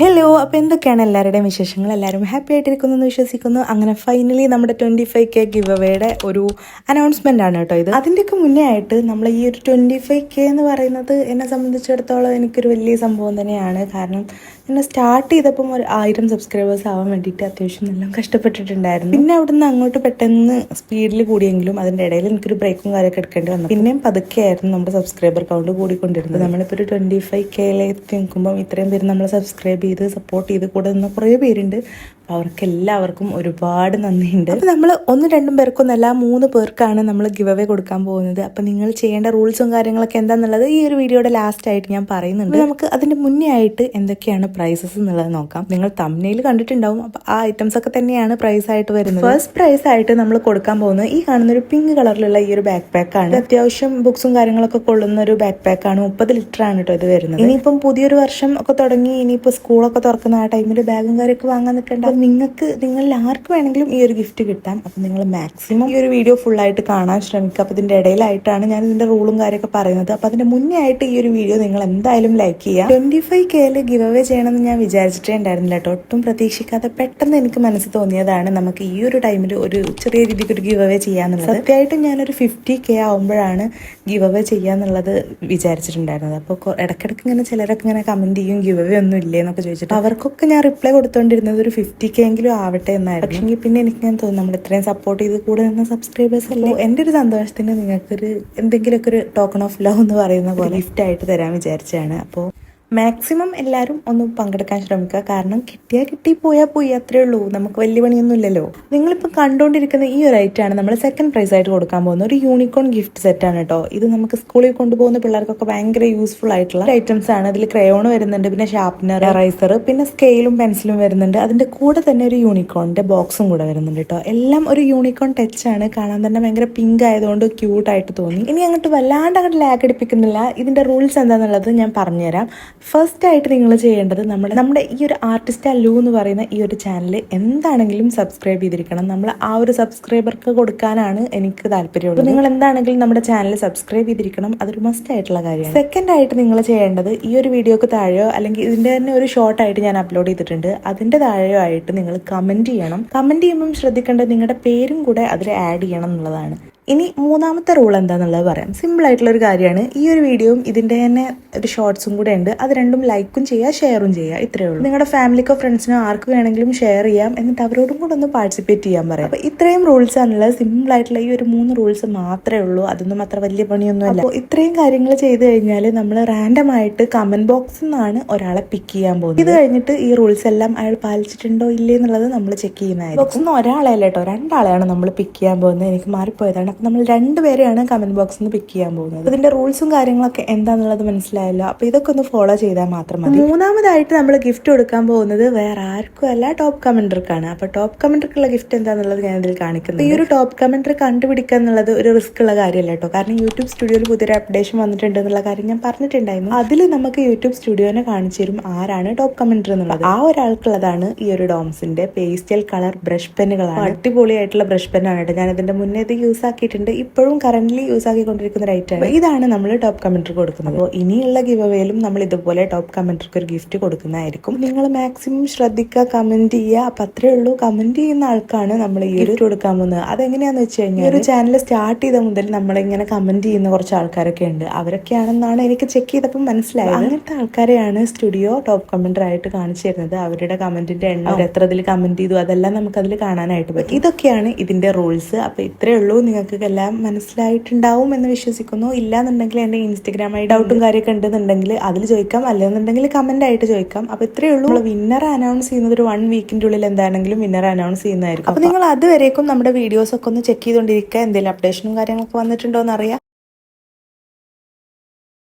Hello അപ്പോൾ എന്തൊക്കെയാണ് എല്ലാവരുടെയും വിശേഷങ്ങൾ? എല്ലാവരും ഹാപ്പി ആയിട്ടിരിക്കുന്നു എന്ന് വിശ്വസിക്കുന്നു. അങ്ങനെ ഫൈനലി നമ്മുടെ ട്വന്റി ഫൈവ് കെ ഗിവ് അവേയുടെ ഒരു അനൗൺസ്മെന്റ് ആണ് കേട്ടോ ഇത്. അതിന്റെയൊക്കെ മുന്നേ ആയിട്ട് നമ്മൾ ഈ ഒരു ട്വന്റി ഫൈവ് കെ എന്ന് പറയുന്നത് എന്നെ സംബന്ധിച്ചിടത്തോളം എനിക്കൊരു വലിയ സംഭവം തന്നെയാണ്. കാരണം എന്നെ സ്റ്റാർട്ട് ചെയ്തപ്പം ഒരു ആയിരം സബ്സ്ക്രൈബേഴ്സ് ആവാൻ വേണ്ടിയിട്ട് അത്യാവശ്യം നല്ല കഷ്ടപ്പെട്ടിട്ടുണ്ടായിരുന്നു. പിന്നെ അവിടുന്ന് അങ്ങോട്ട് പെട്ടെന്ന് സ്പീഡിൽ കൂടിയെങ്കിലും അതിന്റെ ഇടയിൽ എനിക്കൊരു ബ്രേക്കും കാര്യമൊക്കെ എടുക്കേണ്ടി വന്നു. പിന്നെയും പതുക്കെയായിരുന്നു നമ്മുടെ സബ്സ്ക്രൈബർ കൗണ്ട് കൂടിക്കൊണ്ടിരുന്നത്. നമ്മളിപ്പോൾ ഒരു ട്വന്റി ഫൈവ് കെയിലേക്ക് നിൽക്കുമ്പം ഇത്രയും പേര് നമ്മൾ സബ്സ്ക്രൈബ് ചെയ്ത് സപ്പോർട്ട് ചെയ്ത് കൂടെ നിന്ന് കുറേ പേരുണ്ട്. അവർക്ക് എല്ലാവർക്കും ഒരുപാട് നന്ദിയുണ്ട്. അപ്പോൾ നമ്മൾ ഒന്ന് രണ്ടും പേർക്കൊന്നല്ല മൂന്ന് പേർക്കാണ് നമ്മൾ ഗിവ് അവേ കൊടുക്കാൻ പോകുന്നത്. അപ്പോൾ നിങ്ങൾ ചെയ്യേണ്ട റൂൾസും കാര്യങ്ങളൊക്കെ എന്താണെന്നുള്ളത് ഈ ഒരു വീഡിയോയുടെ ലാസ്റ്റ് ആയിട്ട് ഞാൻ പറയുന്നുണ്ട്. നമുക്ക് അതിന്റെ മുന്നേ ആയിട്ട് എന്തൊക്കെയാണ് പ്രൈസസ് എന്നുള്ളത് നോക്കാം. നിങ്ങൾ തമ്മിൽ കണ്ടിട്ടുണ്ടാവും. അപ്പോൾ ആ ഐറ്റംസ് ഒക്കെ തന്നെയാണ് പ്രൈസ് ആയിട്ട് വരുന്നത്. ഫസ്റ്റ് പ്രൈസ് ആയിട്ട് നമ്മൾ കൊടുക്കാൻ പോകുന്നത് ഈ കാണുന്ന ഒരു പിങ്ക് കളറിലുള്ള ഈ ഒരു ബാക്ക് പാക്ക് ആണ്. അത്യാവശ്യം ബുക്സും കാര്യങ്ങളൊക്കെ കൊള്ളുന്ന ഒരു ബാക്ക് പാക്ക് ആണ്. മുപ്പത് ലിറ്റർ ആണ് കേട്ടോ ഇത് വരുന്നത്. ഇനിയിപ്പം പുതിയൊരു വർഷം ഒക്കെ തുടങ്ങി ഇനിയിപ്പോൾ സ്കൂളൊക്കെ തുറക്കുന്ന ആ ടൈമിൽ ബാഗും കാര്യമൊക്കെ വാങ്ങാൻ നിൽക്കേണ്ട. നിങ്ങൾക്ക് നിങ്ങളിൽ ആർക്ക് വേണമെങ്കിലും ഈ ഒരു ഗിഫ്റ്റ് കിട്ടാം അപ്പം നിങ്ങൾ മാക്സിമം ഈ ഒരു വീഡിയോ ഫുള്ളായിട്ട് കാണാൻ ശ്രമിക്കുക. അപ്പോൾ ഇതിന്റെ ഇടയിലായിട്ടാണ് ഞാൻ ഇതിന്റെ റൂളും കാര്യമൊക്കെ പറയുന്നത്. അപ്പോൾ അതിന്റെ മുന്നേ ആയിട്ട് ഈ ഒരു വീഡിയോ നിങ്ങൾ എന്തായാലും ലൈക്ക് ചെയ്യുക. ട്വന്റി ഫൈവ് കെയിൽ ഗിവ് അവേ ചെയ്യണമെന്ന് ഞാൻ വിചാരിച്ചിട്ടേ ഉണ്ടായിരുന്നില്ല കേട്ടോ. ഒട്ടും പ്രതീക്ഷിക്കാതെ പെട്ടെന്ന് എനിക്ക് മനസ്സിൽ തോന്നിയതാണ് നമുക്ക് ഈ ഒരു ടൈമിൽ ഒരു ചെറിയ രീതിക്ക് ഒരു ഗിവ് അവേ ചെയ്യാമെന്നുള്ളത് സത്യമായിട്ടും ഞാനൊരു ഫിഫ്റ്റി കെ ആവുമ്പോഴാണ് ഗിവ് അവേ ചെയ്യാമെന്നുള്ളത് വിചാരിച്ചിട്ടുണ്ടായിരുന്നത് അപ്പോൾ ഇടയ്ക്കിടയ്ക്ക് ഇങ്ങനെ ചിലരൊക്കെ ഇങ്ങനെ കമന്റ് ചെയ്യും ഗിവ് അവേ ഒന്നും ഇല്ലേ എന്നൊക്കെ ചോദിച്ചിട്ട്. അവർക്കൊക്കെ ഞാൻ റിപ്ലൈ കൊടുത്തോണ്ടിരുന്നത് ഒരു ഫിഫ്റ്റി കെ എങ്കിലും ആവട്ടെ എന്നായിരുന്നു. പക്ഷേ പിന്നെ എനിക്ക് ഞാൻ തോന്നുന്നു. നമ്മൾ ഇത്രയും സപ്പോർട്ട് ചെയ്ത് കൂടെ നിന്ന സബ്സ്ക്രൈബേഴ്സ് അല്ലേ? എന്റെ ഒരു സന്തോഷത്തിന് നിങ്ങൾക്കൊരു എന്തെങ്കിലുമൊക്കെ ഒരു ടോക്കൺ ഓഫ് ലവ് എന്ന് പറയുന്ന പോലെ ഗിഫ്റ്റ് ആയിട്ട് തരാൻ വിചാരിച്ചാണ് അപ്പോൾ മാക്സിമം എല്ലാവരും ഒന്ന് പങ്കെടുക്കാൻ ശ്രമിക്കുക. കാരണം കിട്ടിയാൽ കിട്ടി പോയാൽ പോയി അത്രേ ഉള്ളൂ. നമുക്ക് വലിയ പണിയൊന്നും ഇല്ലല്ലോ നിങ്ങളിപ്പോൾ കണ്ടുകൊണ്ടിരിക്കുന്ന ഈ ഒരു ഐറ്റമാണ് നമ്മൾ സെക്കൻഡ് പ്രൈസ് ആയിട്ട് കൊടുക്കാൻ പോകുന്ന ഒരു യൂണിക്കോൺ ഗിഫ്റ്റ് സെറ്റ് ആണ് കേട്ടോ ഇത് നമുക്ക് സ്കൂളിൽ കൊണ്ടുപോകുന്ന പിള്ളേർക്കൊക്കെ ഭയങ്കര യൂസ്ഫുൾ ആയിട്ടുള്ള ഐറ്റംസ് ആണ്. ഇതിൽ ക്രയോൺ വരുന്നുണ്ട് പിന്നെ ഷാർപ്പനർ റൈസർ പിന്നെ സ്കെയിലും പെൻസിലും വരുന്നുണ്ട്. അതിന്റെ കൂടെ തന്നെ ഒരു യൂണിക്കോണിന്റെ ബോക്സും കൂടെ വരുന്നുണ്ട് കേട്ടോ എല്ലാം ഒരു യൂണിക്കോൺ ടച്ച് ആണ്. കാണാൻ തന്നെ ഭയങ്കര പിങ്ക് ആയതുകൊണ്ട് ക്യൂട്ടായിട്ട് തോന്നി. ഇനി അങ്ങോട്ട് വല്ലാണ്ട് അങ്ങോട്ട് ലാഗ് അടിപ്പിക്കുന്നില്ല. ഇതിന്റെ റൂൾസ് എന്താണെന്നുള്ളത് ഞാൻ പറഞ്ഞുതരാം. ഫസ്റ്റ് ആയിട്ട് നിങ്ങൾ ചെയ്യേണ്ടത് നമ്മൾ നമ്മുടെ ഈ ഒരു ആർട്ടിസ്റ്റ് അല്ലു എന്ന് പറയുന്ന ഈ ഒരു ചാനൽ എന്താണെങ്കിലും സബ്സ്ക്രൈബ് ചെയ്തിരിക്കണം. നമ്മൾ ആ ഒരു സബ്സ്ക്രൈബർക്ക് കൊടുക്കാനാണ് എനിക്ക് താല്പര്യമുള്ളത്. നിങ്ങൾ എന്താണെങ്കിലും നമ്മുടെ ചാനൽ സബ്സ്ക്രൈബ് ചെയ്തിരിക്കണം. അതൊരു മസ്റ്റ് ആയിട്ടുള്ള കാര്യമാണ്. സെക്കൻഡ് ആയിട്ട് നിങ്ങൾ ചെയ്യേണ്ടത് ഈ ഒരു വീഡിയോക്ക് താഴെയോ അല്ലെങ്കിൽ ഇതിന്റെ തന്നെ ഒരു ഷോർട്ട് ആയിട്ട് ഞാൻ അപ്ലോഡ് ചെയ്തിട്ടുണ്ട്. അതിന്റെ താഴെയോ ആയിട്ട് നിങ്ങൾ കമന്റ് ചെയ്യണം. കമന്റ് ചെയ്യുമ്പം ശ്രദ്ധിക്കേണ്ടത് നിങ്ങളുടെ പേരും കൂടെ അതിൽ ആഡ് ചെയ്യണം എന്നുള്ളതാണ്. ഇനി മൂന്നാമത്തെ റൂൾ എന്താണെന്നുള്ളത് പറയാം. ഒരു കാര്യമാണ്. ഈ ഒരു വീഡിയോയും ഇതിന്റെ തന്നെ ഒരു ഷോർട്സും കൂടെ ഉണ്ട്. അത് രണ്ടും ലൈക്കും ചെയ്യുക ഷെയറും ചെയ്യുക. ഇത്രയേ ഉള്ളൂ. നിങ്ങളുടെ ഫാമിലിക്കോ ഫ്രണ്ട്സിനോ ആർക്ക് വേണമെങ്കിലും ഷെയർ ചെയ്യാം. എന്നിട്ട് അവരോടും കൂടെ ഒന്ന് പാർട്ടിസിപ്പേറ്റ് ചെയ്യാൻ പറയാം. അപ്പോൾ ഇത്രയും റൂൾസ് ആണുള്ളത്. സിമ്പിൾ ആയിട്ടുള്ള ഈ ഒരു മൂന്ന് റൂൾസ് മാത്രമേ ഉള്ളൂ. അതൊന്നും അത്ര വലിയ പണിയൊന്നും അല്ല. അപ്പോൾ ഇത്രയും കാര്യങ്ങൾ ചെയ്ത് കഴിഞ്ഞാൽ നമ്മൾ റാൻഡം ആയിട്ട് കമന്റ് ബോക്സിൽ നിന്നാണ് ഒരാളെ പിക്ക് ചെയ്യാൻ പോകുന്നത്. ഇത് കഴിഞ്ഞിട്ട് ഈ റൂൾസ് എല്ലാം അയാൾ പാലിച്ചിട്ടുണ്ടോ ഇല്ലേ എന്നുള്ളത് നമ്മൾ ചെക്ക് ചെയ്യുന്നതായിരിക്കും. ബോക്സിൽ നിന്ന് ഒരാളെ അല്ല രണ്ടാളെയാണ് നമ്മൾ പിക്ക് ചെയ്യാൻ പോകുന്നത്. എനിക്ക് മാറിപ്പോയതാണ് നമ്മൾ രണ്ടുപേരെയാണ് കമന്റ് ബോക്സിൽ നിന്ന് പിക്ക് ചെയ്യാൻ പോകുന്നത്. ഇതിന്റെ റൂൾസും കാര്യങ്ങളൊക്കെ എന്താണെന്നുള്ളത് മനസ്സിലായല്ലോ. അപ്പോൾ ഇതൊക്കെ ഒന്ന് ഫോളോ ചെയ്താൽ മാത്രം മതി. മൂന്നാമതായിട്ട് നമ്മൾ ഗിഫ്റ്റ് കൊടുക്കാൻ പോകുന്നത് വേറെ ആർക്കും അല്ല ടോപ്പ് കമന്റർക്കാണ് അപ്പോൾ ടോപ്പ് കമന്റർക്കുള്ള ഗിഫ്റ്റ് എന്താണെന്നുള്ളത് ഞാൻ ഇതിൽ കാണിക്കുന്നത് ഈ ഒരു ടോപ്പ് കമന്റർ കണ്ടുപിടിക്കുക എന്നുള്ളത് ഒരു റിസ്ക് ഉള്ള കാര്യമല്ല കേട്ടോ. കാരണം യൂട്യൂബ് സ്റ്റുഡിയോയിൽ പുതിയൊരു അപ്ഡേഷൻ വന്നിട്ടുണ്ട് എന്നുള്ള കാര്യം ഞാൻ പറഞ്ഞിട്ടുണ്ടായിരുന്നു. അതിൽ നമുക്ക് യൂട്യൂബ് സ്റ്റുഡിയോനെ കാണിച്ചു തരും ആരാണ് ടോപ്പ് കമന്റർ എന്നുള്ളത്. ആ ഒരാൾക്കുള്ളതാണ് ഈ ഒരു ഡോംസിന്റെ പേസ്റ്റൽ കളർ ബ്രഷ് പെന്നുകളാണ് അടിപൊളിയായിട്ടുള്ള ബ്രഷ് പെന്നാണ് കേട്ടോ. ഞാൻ ഇതിന്റെ മുന്നേ ഇത് യൂസ് ആക്കിയിട്ടുണ്ട്. ഇപ്പോഴും കറന്റ് യൂസ് ആക്കിക്കൊണ്ടിരിക്കുന്ന ഒരു ഐറ്റം ഇതാണ് നമ്മൾ ടോപ്പ് കമന്റർ കൊടുക്കുന്നത്. അപ്പോൾ ഇനിയുള്ള ഗിവ് അവേയിലും നമ്മൾ ഇതുപോലെ ടോപ്പ് കമന്റർക്ക് ഒരു ഗിഫ്റ്റ് കൊടുക്കുന്നതായിരിക്കും. നിങ്ങൾ മാക്സിമം ശ്രദ്ധിക്കുക കമന്റ് ചെയ്യുക. അപ്പൊ അത്രേ ഉള്ളൂ. കമന്റ് ചെയ്യുന്ന ആൾക്കാണ് നമ്മൾ ഈ ഒരു കൊടുക്കാൻ പോകുന്നത്. അതെങ്ങനെയാണെന്ന് വെച്ച് കഴിഞ്ഞാൽ ഒരു ചാനൽ സ്റ്റാർട്ട് ചെയ്ത മുതൽ നമ്മളിങ്ങനെ കമന്റ് ചെയ്യുന്ന കുറച്ച് ആൾക്കാരൊക്കെ ഉണ്ട്. അവരൊക്കെയാണെന്നാണ് എനിക്ക് ചെക്ക് ചെയ്തപ്പോൾ മനസ്സിലായത്. അങ്ങനത്തെ ആൾക്കാരെയാണ് സ്റ്റുഡിയോ ടോപ്പ് കമന്റർ ആയിട്ട് കാണിച്ചു തരുന്നത്. അവരുടെ കമന്റിന്റെ എണ്ണം എത്ര ഇതിൽ കമന്റ് ചെയ്തു അതെല്ലാം നമുക്ക് അതിൽ കാണാനായിട്ട് പറ്റും. ഇതൊക്കെയാണ് ഇതിന്റെ റൂൾസ് അപ്പൊ ഇത്രേ ഉള്ളൂ നിങ്ങൾക്ക് എല്ലാം മനസ്സിലായിട്ടുണ്ടാവും എന്ന് വിശ്വസിക്കുന്നു. ഇല്ലാന്നുണ്ടെങ്കിൽ എന്റെ ഇൻസ്റ്റഗ്രാം ആയി ഡൗട്ടും കാര്യമൊക്കെ ഉണ്ടെന്നുണ്ടെങ്കിൽ അതിൽ ചോദിക്കാം. അല്ലെന്നുണ്ടെങ്കിൽ കമന്റ് ആയിട്ട് ചോദിക്കാം. അപ്പോൾ ഇത്രയേ ഉള്ളൂ. നമ്മൾ വിന്നർ അനൗൺസ് ചെയ്യുന്നത് ഒരു വൺ വീക്കിന്റെ ഉള്ളിൽ എന്താണെങ്കിലും വിന്നർ അനൗൺസ് ചെയ്യുന്നതായിരിക്കും. അപ്പോൾ നിങ്ങൾ അതുവരേക്കും നമ്മുടെ വീഡിയോസ് ഒക്കെ ഒന്ന് ചെക്ക് ചെയ്തുകൊണ്ടിരിക്കുക. എന്തെങ്കിലും അപ്ഡേഷനും കാര്യങ്ങളൊക്കെ വന്നിട്ടുണ്ടോ എന്ന് അറിയാം.